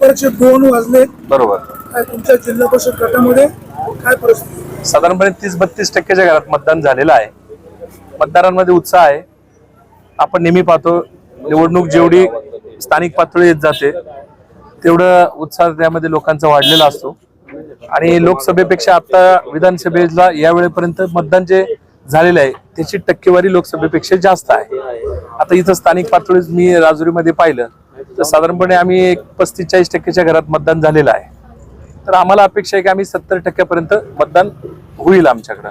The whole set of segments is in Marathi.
दुपारचे दोन वाजले. बरोबर. काय तुमच्या जिल्हा परिषद गटामध्ये काय परिस्थिती? साधारणपणे तीस बत्तीस टक्क्याच्या घरात मतदान झालेलं आहे. मतदारांमध्ये उत्साह आहे. आपण नेहमी पाहतो निवडणूक जेवढी स्थानिक पातळी येत जाते तेवढं उत्साह त्यामध्ये लोकांचा वाढलेला असतो. आणि लोकसभेपेक्षा आता विधानसभेला या वेळेपर्यंत मतदान जे झालेलं आहे त्याची टक्केवारी लोकसभेपेक्षा जास्त आहे. आता इथं स्थानिक पातळीत मी राजुरीमध्ये पाहिलं तर साधारणपणे आम्ही एक पस्तीस चाळीस टक्क्याच्या घरात मतदान झालेलं आहे. तर आम्हाला अपेक्षा आहे की आम्ही सत्तर टक्क्यापर्यंत मतदान होईल आमच्याकडं.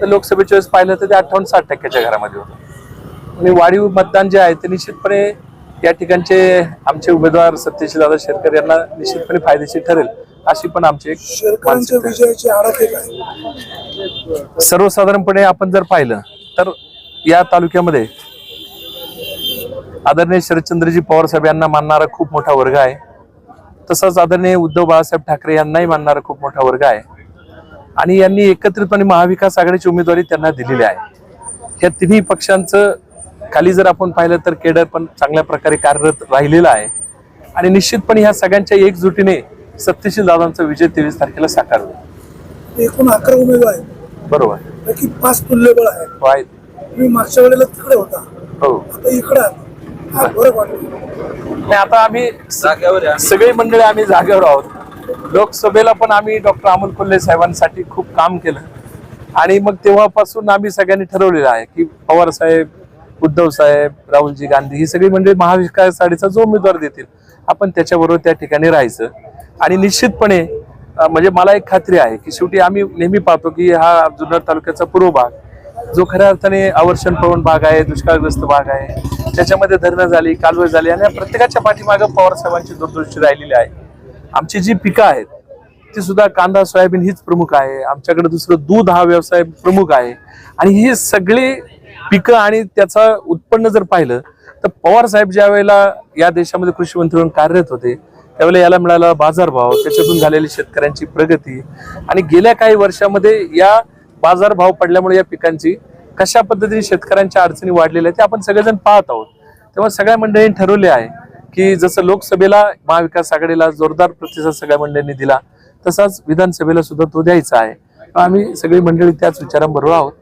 तर लोकसभेच्या वेळेस पाहिलं तर ते अठ्ठावन्न साठ टक्क्याच्या घरामध्ये होतं. आणि वाढीव मतदान जे आहे ते निश्चितपणे या ठिकाणचे आमचे उमेदवार सत्यशील दादा शेरकर यांना निश्चितपणे फायदेशीर ठरेल अशी पण आमची एक सर्वसाधारणपणे आपण जर पाहिलं तर या तालुक्यामध्ये आदरणीय शरदचंद्रजी पवार साहेब यांना मानणारा खूप मोठा वर्ग आहे. तसंच आदरणीय उद्धव बाळासाहेब ठाकरे यांनाही मानणारा खूप मोठा वर्ग आहे. आणि यांनी एकत्रितपणे महाविकास आघाडीची उमेदवारी त्यांना दिलेली आहे. या तिन्ही पक्षांचं खाली जर आपण पाहिलं तर केडर पण चांगल्या प्रकारे कार्यरत राहिलेला आहे. आणि निश्चितपणे ह्या सगळ्यांच्या एकजुटीने सत्यशील दादांचा विजय तेवीस तारखेला साकार होईल. एकूण अकरा उमेदवार आहेत. बरोबर. पैकी पाच तुल्यबळ आहेत. हो मागच्या वेळेला तिकडे होता. हो. आता इकडे नाही आता आम्ही सगळी मंडळी आम्ही जागेवर आहोत. लोकसभेला पण आम्ही डॉक्टर अमोल कोल्हे साहेबांसाठी खूप काम केलं. आणि मग तेव्हापासून आम्ही सगळ्यांनी ठरवलेलं आहे की पवार साहेब उद्धव साहेब राहुलजी गांधी ही सगळी मंडळी महाविकास आघाडीचा जो उमेदवार देतील आपण त्याच्याबरोबर त्या ठिकाणी राहायचं. आणि निश्चितपणे म्हणजे मला एक खात्री आहे की शेवटी आम्ही नेहमी पाहतो की हा जुन्नर तालुक्याचा पूर्व भाग. जो खऱ्या अर्थाने आवर्षण प्रवण भाग आहे दुष्काळग्रस्त भाग आहे त्याच्यामध्ये धरणं झाली कालवे झाली आणि प्रत्येकाच्या पाठीमागं पवार साहेबांची दूरदृष्टी राहिलेली आहे. आमची जी पिकं आहेत ती सुद्धा कांदा सोयाबीन हीच प्रमुख आहे. आमच्याकडे दुसरं दूध हा व्यवसाय प्रमुख आहे. आणि ही सगळी पिकं आणि त्याचं उत्पन्न जर पाहिलं तर पवार साहेब ज्या वेळेला या देशामध्ये कृषी मंत्री म्हणून कार्यरत होते त्यावेळेला याला मिळाला बाजारभाव त्याच्यातून झालेली शेतकऱ्यांची प्रगती आणि गेल्या काही वर्षामध्ये या बाजारभाव पडल्यामुळे या पिकांची कशा पद्धतीने शेतकऱ्यांच्या अडचणी वाढलेल्या आहेत ते आपण सगळेजण पाहत आहोत. तेव्हा सगळ्या मंडळींनी ठरवले आहे की जसं लोकसभेला महाविकास आघाडीला जोरदार प्रतिसाद सगळ्या मंडळींनी दिला तसाच विधानसभेला सुद्धा तो द्यायचा आहे. आम्ही सगळी मंडळी त्याच विचारांबरोबर आहोत.